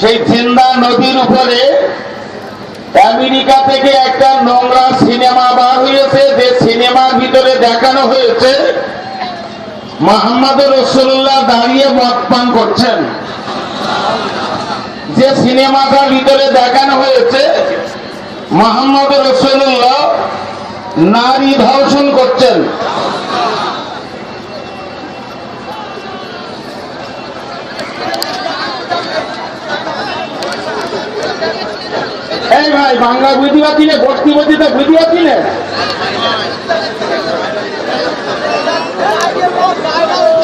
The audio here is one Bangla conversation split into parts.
সেই জিন্দা নদীর উপরে আমেরিকা থেকে একটা নোংরা সিনেমা বার হয়েছে, যে সিনেমার ভিতরে দেখানো হয়েছে মোহাম্মদ রসুল্লাহ দাঁড়িয়ে মদপান করছেন। যে সিনেমাটার ভিতরে দেখানো হয়েছে মোহাম্মদ রসুল্লাহ নারী ধর্ষণ করছেন। ভাই, বাংলা বুঝি পাচ্ছি না বস্তিপতিটা বুঝি পাচ্ছি না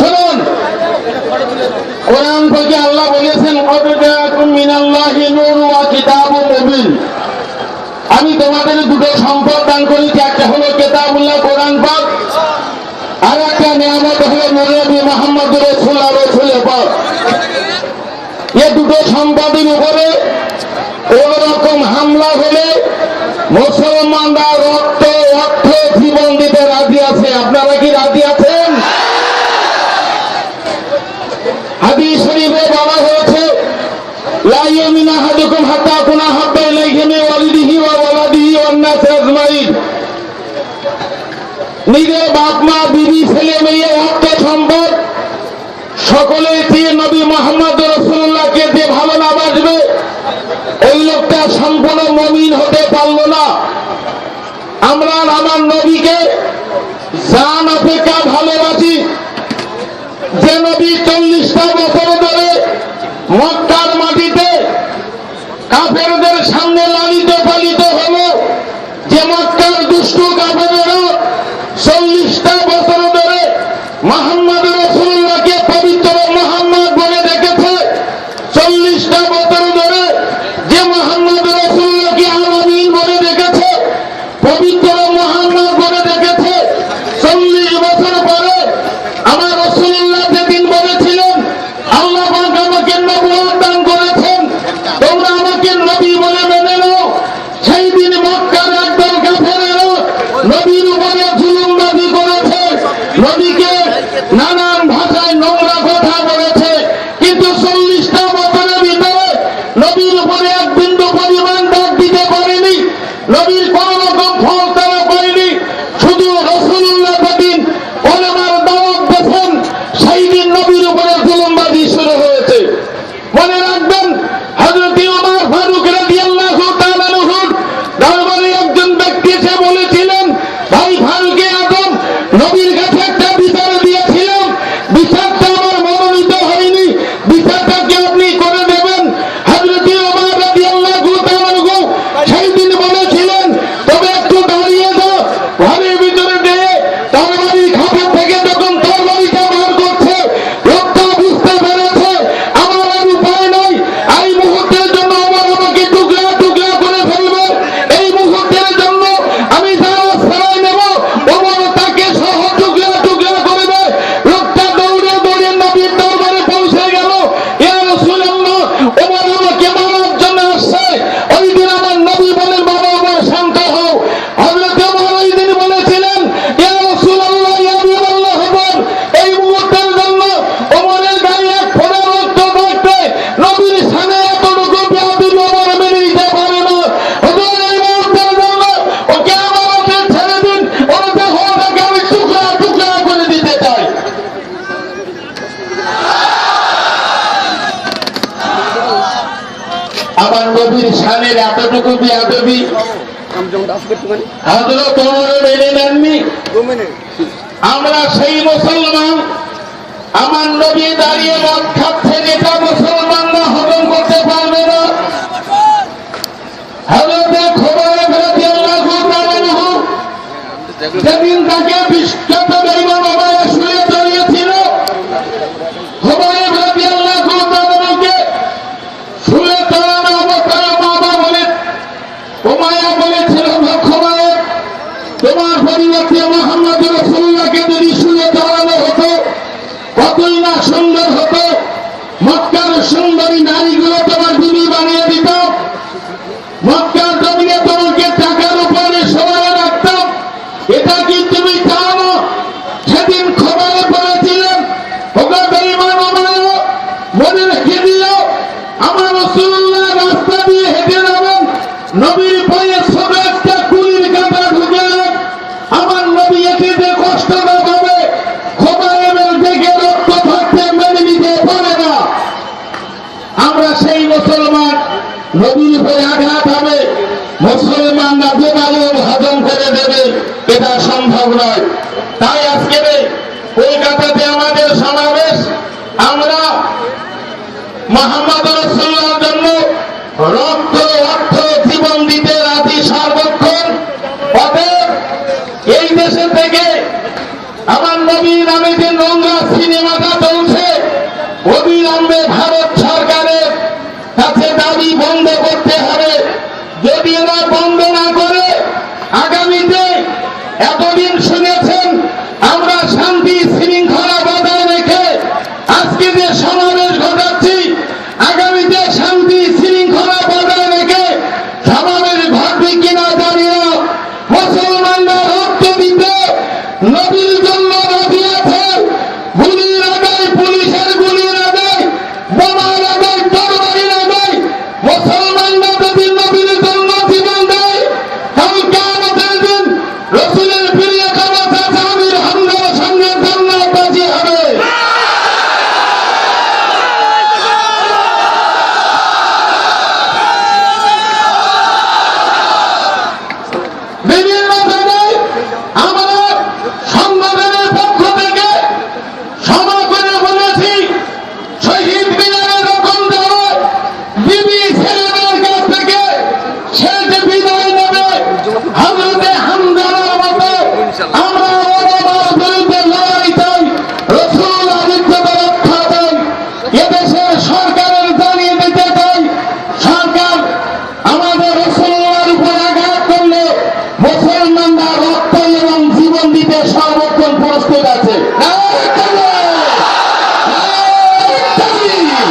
শুনুন, কোরআন থেকে আল্লাহ বলেছেন আমি তোমাদের দুটো সম্পদ দান করেছি একটা হলো কেতাবুল্লাহ, কোরআন পাক, আর একটা নিয়ামত হলো নবী মোহাম্মদ রসুল আর রসুলের পথ এ দুটো সম্পদের উপরে হামলা হলে মুসলমানরা রক্ত, অর্থ, জীবন দিতে রাজি আছে। আপনারা কি রাজি আছেন? হাদি শরীফে বলা হয়েছে নিজের ছেলে মেয়ে নবী মোহাম্মদ রসুল্লাহকে যে ভালো না বাঁচবে ওই লোকটা সম্পদ মমিন হতে পারল না। আমরা আমার নবীকে জান অপেক্ষা ভালোবাসি। যে নবী চল্লিশটা বছর ধরে মক্কার মাটিতে কাফেরদের সামনে আমাদের এতটুকু বিয়াদবি হজরত আমরা সেই মুসলমান আমার নবী দাঁড়িয়ে রক্ষা নয়। তাই আজকে কলকাতাতে আমাদের সমাবেশ। আমরা মোহাম্মদ রসুল্লাহর জন্য রক্ত, অর্থ, জীবন দিতে রাজি সর্বক্ষণ। অতএব এই দেশে থেকে আমার নবী নামে যে নোংরা সিনেমাটা চলছে। অবিলম্বে ভারত সরকারের কাছে দাবি বন্ধ করতে হবে। যদি এরা বন্ধ না করে, আগামীতে এতদিন শুনেছেন আমরা শান্তি শৃঙ্খলা বজায় রেখে আজকে যে সমাবেশ ঘটাচ্ছি আগামীতে শান্তি শৃঙ্খলা বজায় রেখে সমাবেশ ঘটবে কিনা জানি না মুসলমানরা রক্ত দিতে নবীর জন্য রাজি আছে গুলির আগায় পুলিশের গুলির আগায় বোমার আগায় তরবারির আগায় মুসলমানরা যদি নবীর জন্য জীবন দেয় কাল কামতের দিন রসুলের প্রিয় কামাত আসামির হামলার সঙ্গে জান্নাত বাজি হবে বিভিন্ন জায়গায় আমরা সংগঠনের পক্ষ থেকে সভা করে বলেছি শহীদ মিনারে যখন যাবে বিবি ছেলেদের কাছ থেকে সে যে বিদায় নেবে হাজরতে হামদানের মতো আমরা ওবামার বিরুদ্ধে লড়াই চাই রসুল আদিত্যকে রক্ষা চাই এদেশের সরকারের জানিয়ে দিতে চাই সরকার আমাদের রসুল্লার উপর আঘাত করলে মুসলমানরা রক্ত এবং জীবন দিতে সর্বক্ষণ প্রস্তুত আছে নারায়ে তাকবীর! নারায়ে তাকবীর!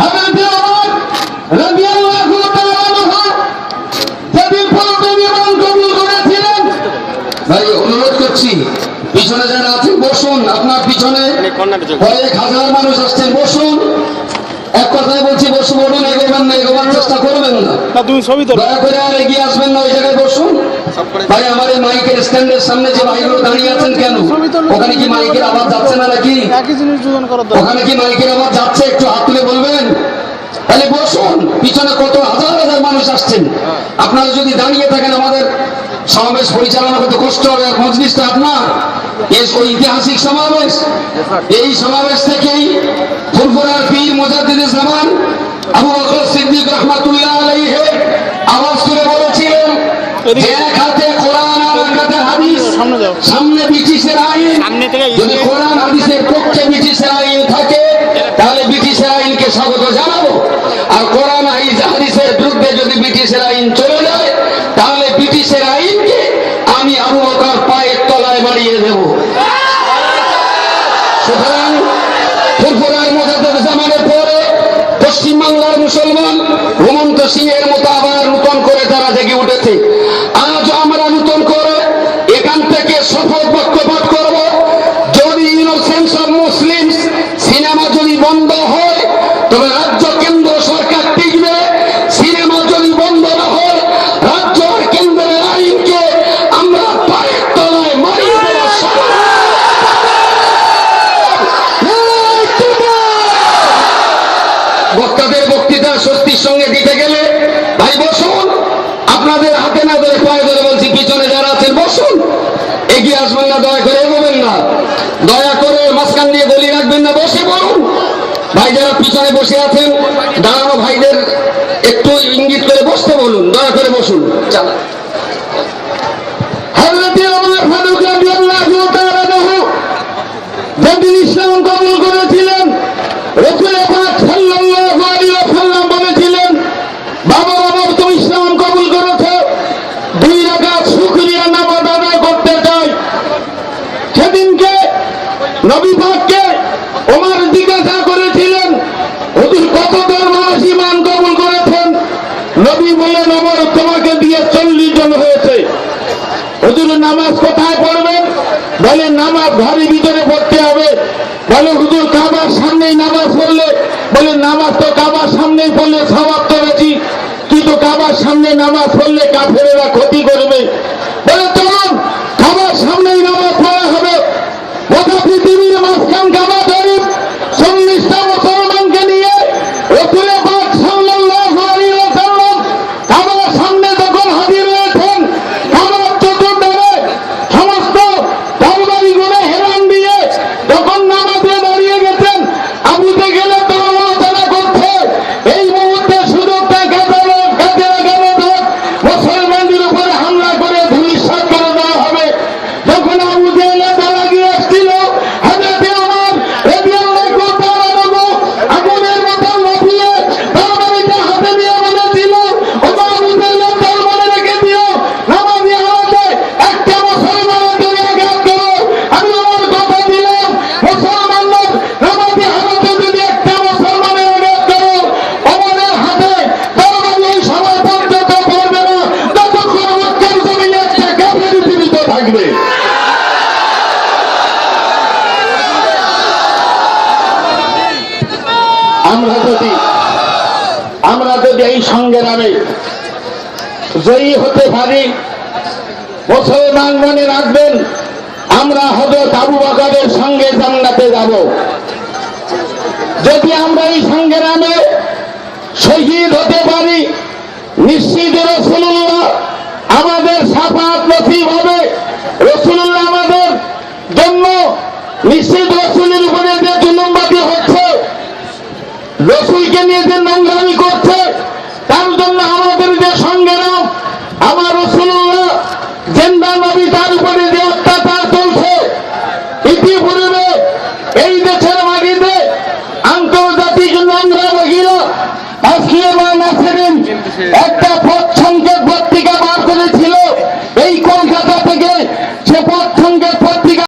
হযরতে ওমর রাদিয়াল্লাহু তাআলা আনহু যেদিন প্রথম ঈমান কবুল করেছিলেন ভাই অনুরোধ করছি পিছনে যারা আছেন বসুন। আপনার পিছনে কয়েক হাজার মানুষ আসছেন বসুন। এক কথায় বলছি বসুন বলুন এগোবেন না এগোবার চেষ্টা করবেন না। না তুমি ছবি দয়া করে আর এগিয়ে আসবেন না ওই জায়গায় বসুন। ভাই আমার এই মাইকের স্ট্যান্ডের সামনে যে ভাইগুলো দাঁড়িয়ে আছেন কেন? ওখানে কি মাইকের আওয়াজ যাচ্ছে না নাকি? একই জিনিস দুজন করার ওখানে কি মাইকের আওয়াজ যাচ্ছে? একটু হাত তুলে বলবেন। তাহলে বসুন। পিছনে কত হাজার হাজার মানুষ আসছেন। আপনারা যদি দাঁড়িয়ে থাকেন আমাদের সমাবেশ পরিচালনা করতে কষ্ট হবে আর মজলিসটা আপনার। ঐতিহাসিক সমাবেশ এই সমাবেশ থেকেই ফুরফুরার পীর মোজাদ্দিদ জামান আবু বকর সিদ্দিক রহমাতুল্লাহ আলাইহি আওয়াজ করে বলেছিলেন এক হাতে কোরআন আর এক হাতে হাদিস সামনে। ব্রিটিশের আইন। যদি কোরআন হাদিসের পক্ষে ব্রিটিশের আইন থাকে তাহলে ব্রিটিশের আইনকে স্বাগত জানাব। আর কোরআন হাদিস- হাদিসের বিরুদ্ধে যদি ব্রিটিশের আইন চলে যায় তাহলে ব্রিটিশের আইনকে আমি আবু বকর পায়ের তলায় বাড়িয়ে দেব পশ্চিমবাংলার মুসলমান হেমন্ত সিং এর মতো আবার নূতন করে তারা জেগে উঠেছে। আজ আমরা নূতন করে এখান থেকে সফল বক্তব্য করব। যদি ইনোসেন্স অফ মুসলিম সিনেমা যদি বন্ধ হয়, তবে এগিয়ে আসবেন না, দয়া করে এগোবেন না। দয়া করে মাঝখান দিয়ে গলি রাখবেন না, বসে বলুন ভাই যারা পিছনে বসে আছেন, দাঁড়ানো ভাইদের একটু ইঙ্গিত করে বসতে বলুন, দয়া করে বসুন। চালা ইসলাম কবুল করেছিলেন। রাসূল নবী বললেন আমার তোমাকে দিয়ে চল্লিশ জন হয়েছে। হুজুর, নামাজ কোথায় পড়বেন বলে, নামাজ ঘরের ভিতরে পড়তে হবে। বলে, হুজুর, কাবার সামনেই নামাজ পড়লে? বলে, নামাজ তো কাবার সামনেই পড়লে স্বভাব তো বেশি। কিন্তু কাবার সামনে নামাজ পড়লে কাফেরেরা ক্ষতি করবে। বলে তখন কাবার সামনেই নামাজ পড়া হবে। গোটা পৃথিবী আমরা যদি এই সঙ্গে নামে জয়ী হতে পারি, মুসলমান মনে রাখবেন, আমরা হজরত আবু বাকারের সঙ্গে জান্নাতে যাব। যদি আমরা এই সঙ্গে নামে, শহীদ হতে পারি, নিশ্চিত রসুল্লাহ আমাদের সাফাত নসিব হবে রসুল্লাহ আমাদের জন্য নিশ্চিত রসুলের উপরে যে জুলুমবাদী হচ্ছে, রসুলকে নিয়ে যে নোংরা এই দেশের মাটিতে আন্তর্জাতিক নোংরা মহিলা আজকে বা নাসেরিন একটা